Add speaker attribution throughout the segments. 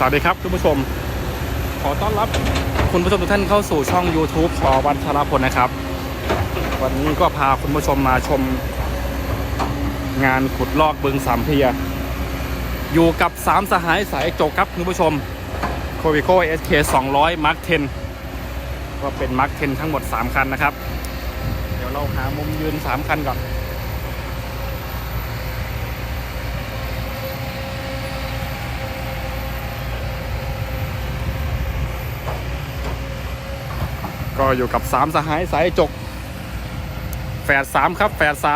Speaker 1: สวัสดีครับคุณผู้ชม ขอต้อนรับคุณผู้ชมทุกท่านเข้าสู่ช่อง YouTube ชอวันชรพลนะครับ วันนี้ก็พาคุณผู้ชมมาชม งานขุดลอกบึงสามเพีย อยู่กับ3สหายสายจกครับคุณผู้ชมโควิโค SK 200 Mark 10 ก็เป็นมาร์ค10 ทั้งหมด 3 คันนะครับ เดี๋ยวเราหามุมยืน 3 คันก่อน ก็อยู่กับ3สหายสายจก แฝด3ครับ แฝด3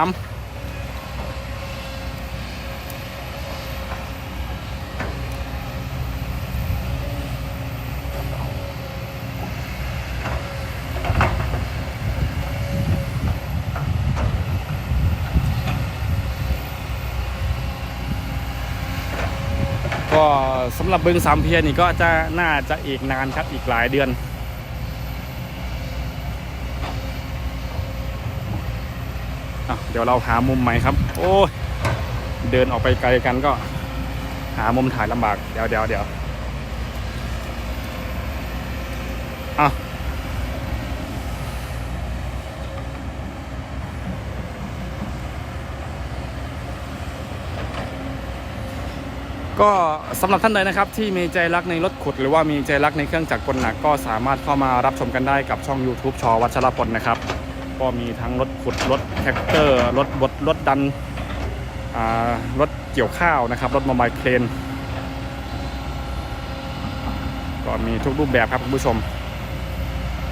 Speaker 1: ก็สำหรับบึงสามเพียรนี่ก็จะน่าจะอีกนานครับอีกหลายเดือน อะเดี๋ยวเราหามุมใหม่ครับ โอ้ยเดินออกไปไกลกันก็ หามุมถ่ายลำบาก เดี๋ยวเดี๋ยวเดี๋ยวอะก็สำหรับท่านใดนะครับที่มีใจรักในรถขุด หรือว่ามีใจรักในเครื่องจักรกลหนักก็สามารถเข้ามารับชมกันได้กับช่อง YouTube ชอวัชรพลนะครับ ก็มีทั้งรถขุดรถแท็กเตอร์รถบดรถดันรถเกี่ยวข้าวนะครับ รถมอเตอร์เครนก็มีทุกรูปแบบครับคุณผู้ชม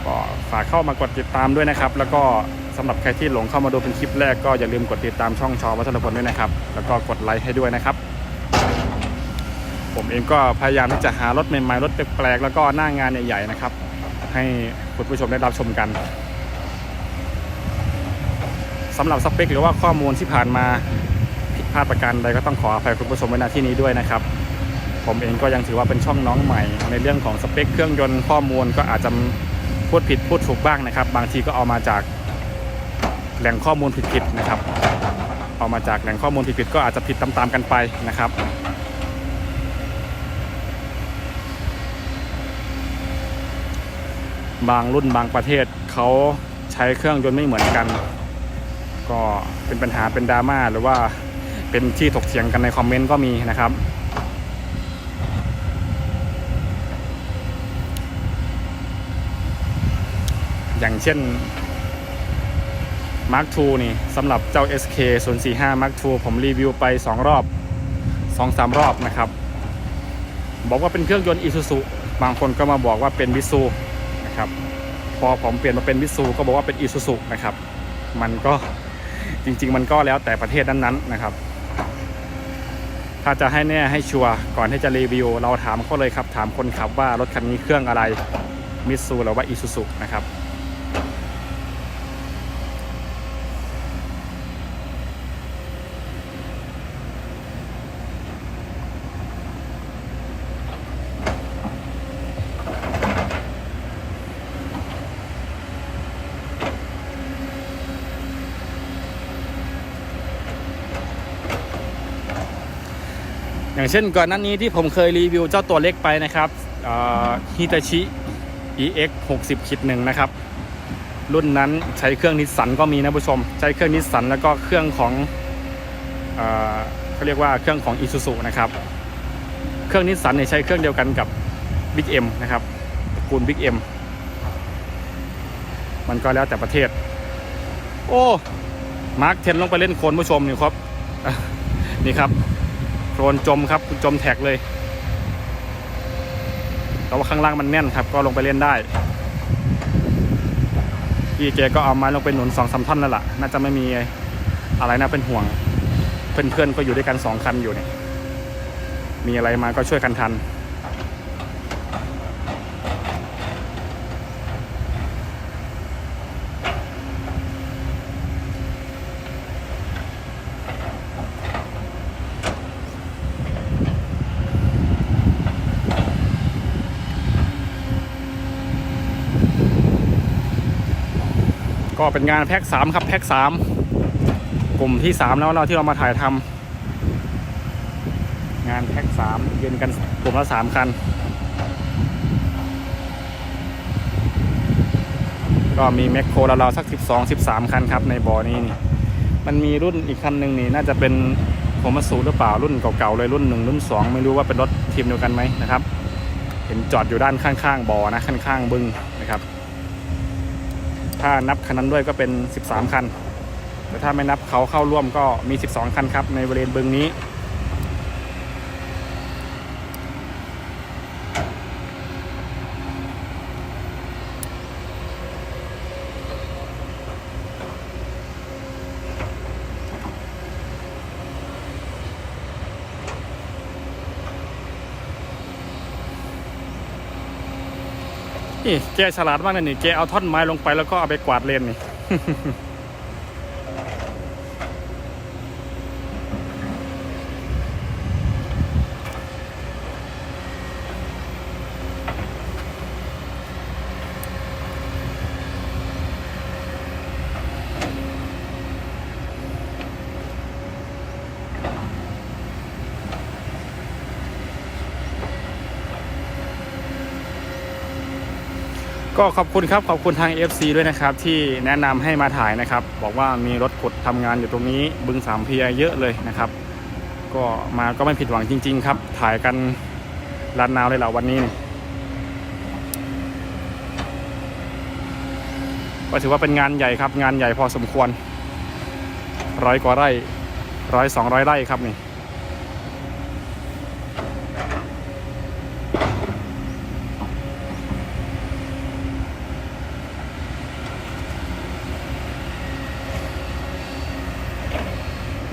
Speaker 1: ก็ฝากเข้ามากดติดตามด้วยนะครับ แล้วก็สำหรับใครที่หลงเข้ามาดูเป็นคลิปแรกก็อย่าลืมกดติดตามช่องชอวัชรพลด้วยนะครับ แล้วก็กดไลค์ให้ด้วยนะครับ ผมเองก็พยายามที่จะหารถใหม่ๆรถแปลกๆแล้วก็หน้างานใหญ่ๆนะครับ ให้คุณผู้ชมได้รับชมกัน สำหรับสเปคหรือว่าข้อมูลที่ผ่านมาผิดพลาดประการใดก็ต้องขออภัยคุณผู้ชมไว้ณที่นี้ด้วยนะครับ ผมเองก็ยังถือว่าเป็นช่องน้องใหม่ ในเรื่องของสเปคเครื่องยนต์ข้อมูลก็อาจจะพูดผิดพูดถูกบ้างนะครับ บางทีก็เอามาจากแหล่งข้อมูลผิดๆนะครับ เอามาจากแหล่งข้อมูลผิดๆก็อาจจะผิดตามๆกันไปนะครับบางรุ่นบางประเทศเขาใช้เครื่องยนต์ไม่เหมือนกัน ก็เป็นปัญหาเป็นดราม่าหรือว่าเป็นที่ถกเถียงกันในคอมเมนต์ก็มีนะครับ อย่างเช่น Mark II นี่สำหรับเจ้า SK 045 Mark II ผมรีวิวไป 2 รอบ 2-3 รอบนะครับ บอกว่าเป็นเครื่องยนต์ Isuzu บางคนก็มาบอกว่าเป็นวิซูนะครับ พอผมเปลี่ยนมาเป็นวิซูก็บอกว่าเป็น Isuzu นะครับ มันก็ จริง ๆ มันก็แล้วแต่ประเทศนั้นๆนะครับ ถ้าจะให้แน่ให้ชัวร์ก่อนที่จะรีวิว เราถามเขาเลยครับ ถามคนขับว่ารถคันนี้เครื่องอะไรมิซูหรือว่าอีซูซุนะครับ อย่างเช่นก่อนหน้านี้ที่ผมเคยรีวิวเจ้าตัวเล็กไปนะครับฮิตาชิ EX 60คิดหนึ่งนะครับ รุ่นนั้นใช้เครื่องนิสสันก็มีนะผู้ชม ใช้เครื่องนิสสันแล้วก็เครื่องของเขาเรียกว่าเครื่องของ Isuzu นะครับ เครื่องนิสสันเนี่ยใช้เครื่องเดียวกันกับ Big M นะครับตระกูล Big M มันก็แล้วแต่ประเทศ โอ้ มาร์คเทนลงไปเล่นโคนผู้ชมนี่ครับ นี่ครับ โคลนจมครับจมแท็กเลยแต่ว่าข้างล่างมันแน่นครับ ก็ลงไปเล่นได้พี่เจก็เอาไม้ลงไปหนุนสองสามท่อนแล้วล่ะ น่าจะไม่มีอะไรน่าเป็นห่วง เพื่อนๆก็อยู่ด้วยกันสองคันอยู่เนี่ยมีอะไรมาก็ช่วยกันทัน ก็เป็นงานแพ็กสามครับแพ็กสามกลุ่มที่สามแล้วเราที่เรามาถ่ายทำงานแท็กสามยืนกันกลุ่มละสามคัน ก็มีแมคโครราๆสัก12 13คันครับในบ่อนี้นี่มันมีรุ่นอีกคันหนึ่งนี่น่าจะเป็นผมมาสูหรือเปล่ารุ่นเก่าๆเลยรุ่นหนึ่งรุ่นสองไม่รู้ว่าเป็นรถทีมเดียวกันไหมนะครับ เห็นจอดอยู่ด้านข้างๆบ่อนะข้างๆบึงนะครับ ถ้านับคันนั้นด้วยก็เป็น 13 คัน แต่ถ้าไม่นับเขาเข้าร่วมก็มี 12 คันครับในบริเวณบึงนี้ นี่แกฉลาดมากเลยนี่แกเอาท่อนไม้ลงไปแล้วก็เอาไปกวาดเลนนี่ ก็ขอบคุณครับขอบคุณทาง FC ด้วยนะครับที่แนะนำให้มาถ่ายนะครับ บอกว่ามีรถกดทำงานอยู่ตรงนี้บึงสามเพียเยอะเลยนะครับ ก็มาก็ไม่ผิดหวังจริง ๆ ครับ ถ่ายกันรันนาวเลยเหรอวันนี้นี่ก็ถือว่าเป็นงานใหญ่ครับ งานใหญ่พอสมควรร้อยกว่าไร่ร้อยสองร้อยไร่ครับนี่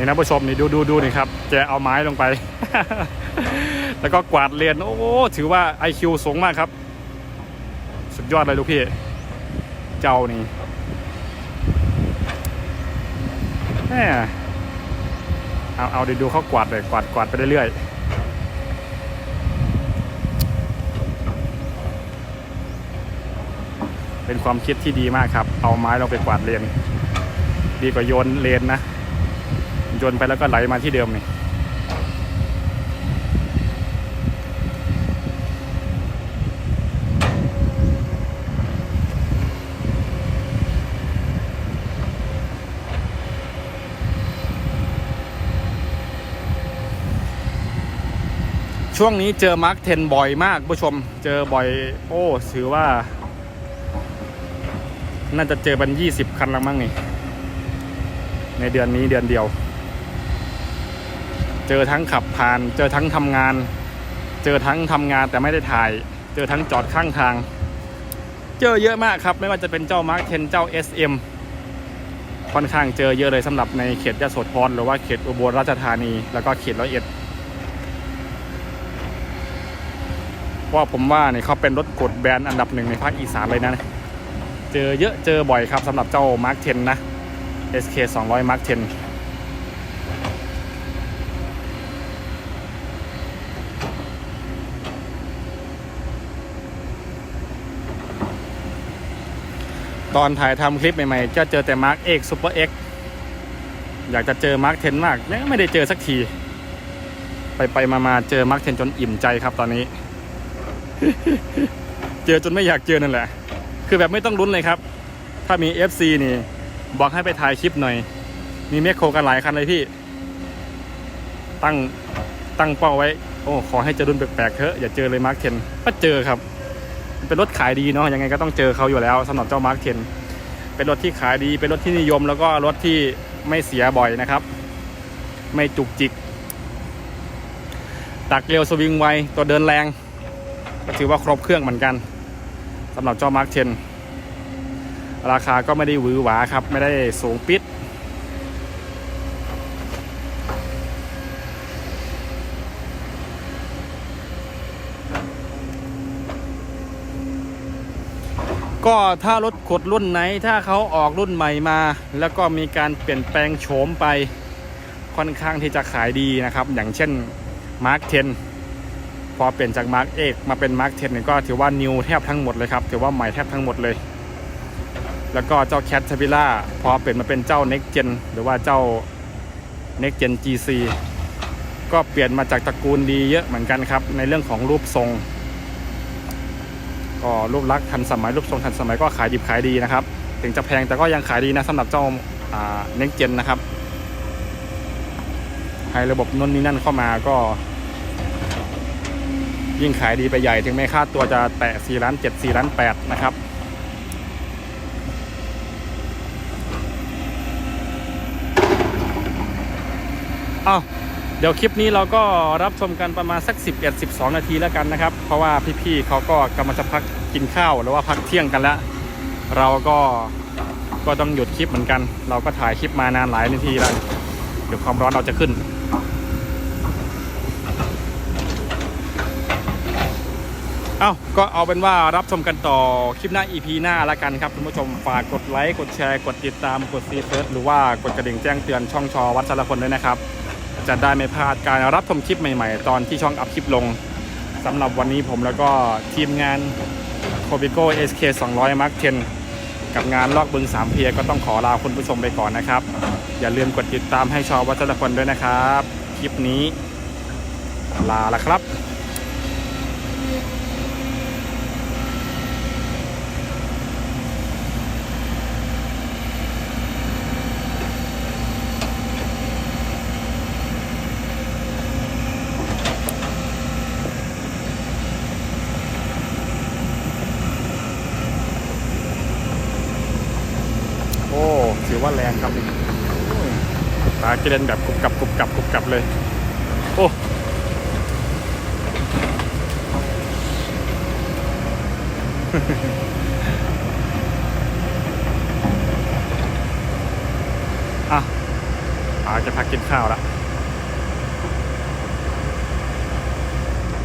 Speaker 1: นี่นะผู้ชมนี่ดูดูดูนี่ครับแกเอาไม้ลงไป แล้วก็กวาดเรียนโอ้ถือว่า IQ สูงมากครับ สุดยอดเลยลูกพี่ เจ้านี่แหมเอาเอาเดี๋ยวดูเขากวาดเลยกวาดกวาดไปเรื่อยเป็นความคิดที่ดีมากครับ เอาไม้ลงไปกวาดเลน ดีกว่าโยนเลนนะ โยนไปแล้วก็ไหลมาที่เดิมนี่ช่วงนี้เจอมาร์คเทนบ่อยมากผู้ชม เจอบ่อย โอ้ถือว่า น่าจะเจอเป็นยี่สิบคันละมั้งนี่ ในเดือนนี้เดือนเดียว เจอทั้งขับผ่าน เจอทั้งทำงาน เจอทั้งทำงานแต่ไม่ได้ถ่าย เจอทั้งจอดข้างทาง เจอเยอะมากครับ ไม่ว่าจะเป็นเจ้ามาร์คเทนเจ้า SM ค่อนข้างเจอเยอะเลยสำหรับในเขตยโสธรหรือว่าเขตอุบลราชธานีแล้วก็เขตร้อยเอ็ดเพราะว่าผมว่าเนี่ยเขาเป็นรถกดแบรนด์อันดับหนึ่งในภาคอีสานเลยนะ เจอเยอะเจอบ่อยครับสำหรับเจ้ามาร์คเทนนะ SK 200 Mark 10 ตอนถ่ายทำคลิปใหม่ๆ จะเจอแต่ Mark X Super X อร์เอ็กอยากจะเจอ Mark 10มากยังไม่ได้เจอสักที ไปไปมามาเจอ Mark 10จนอิ่มใจครับตอนนี้ เจอจนไม่อยากเจอนั่นแหละ คือแบบไม่ต้องลุ้นเลยครับ ถ้ามี FC นี่ บอกให้ไปถ่ายคลิปหน่อย มีแมคโครกันหลายคันเลยพี่ ตั้งตั้งเป้าไว้ โอ้ขอให้เจอรุ่นแปลกๆเถอะอย่าเจอเลยมาร์คเทนก็เจอครับ เป็นรถขายดีเนาะยังไงก็ต้องเจอเขาอยู่แล้วสำหรับเจ้ามาร์คเทนเป็นรถที่ขายดีเป็นรถที่นิยม แล้วก็รถที่ไม่เสียบ่อยนะครับ ไม่จุกจิก ตักเร็วสวิงไวตัวเดินแรง ก็ถือว่าครบเครื่องเหมือนกันสำหรับเจ้ามาร์คเทนราคาก็ไม่ได้หวือหวาครับ ไม่ได้สูงปิด ก็ถ้ารถขดรุ่นไหนถ้าเขาออกรุ่นใหม่มา แล้วก็มีการเปลี่ยนแปลงโฉมไปค่อนข้างที่จะขายดีนะครับ อย่างเช่น Mark 10 พอเปลี่ยนจาก Mark 8มาเป็น Mark 10เนี่ยก็ถือว่านิวแทบทั้งหมดเลยครับ ถือว่าใหม่แทบทั้งหมดเลย แล้วก็เจ้าแคทเทปิล่าพอเปลี่ยนมาเป็นเจ้า Next Gen หรือว่าเจ้า Next Gen GC ก็เปลี่ยนมาจากตระกูลดีเยอะเหมือนกันครับ ในเรื่องของรูปทรง ก็รูปลักษณ์ทันสมัยรูปทรงทันสมัยก็ขายดิบขายดีนะครับ ถึงจะแพงแต่ก็ยังขายดีนะสำหรับเจ้าเน็กเจนนะครับให้ระบบนนนี่นั่นเข้ามาก็ ยิ่งขายดีไปใหญ่ถึงแม้ค่าตัวจะแตะ4ล้าน7 4ล้าน8นะครับอ้าว เดี๋ยวคลิปนี้เราก็รับชมกันประมาณสัก 11 12 นาทีแล้วกันนะครับ เพราะว่าพี่ๆเขาก็กำลังจะพักกินข้าวหรือว่าพักเที่ยงกันแล้ว เราก็ก็ต้องหยุดคลิปเหมือนกัน เราก็ถ่ายคลิปมานานหลายนาทีแล้วเดี๋ยวความร้อนเราจะขึ้น เอ้าก็เอาเป็นว่ารับชมกันต่อคลิปหน้า EP หน้าละกันครับคุณผู้ชมฝากกดไลค์กดแชร์ กดติดตามกดซีเฟิร์หรือว่ากดกระดิ่งแจ้งเตือนช่องชอวัดสารพลด้วยนะครับ จะได้ไม่พลาดการรับชมคลิปใหม่ๆ ตอนที่ช่องอัพคลิปลงสำหรับวันนี้ผมแล้วก็ทีมงานโคบิโก้ SK 200 Mark 10 กับงานลอกบึงสามเพียก็ต้องขอลาคุณผู้ชมไปก่อนนะครับ อย่าลืมกดติดตามให้ชอวัชรพลด้วยนะครับ คลิปนี้ลาละครับ โอ้ถือว่าแร งครับนี่โอ้ยปลากระเด็นแบบกรุบกับกรุบกับกรุบกับเลย โอ้อะปลาจะพักกินข้าวละ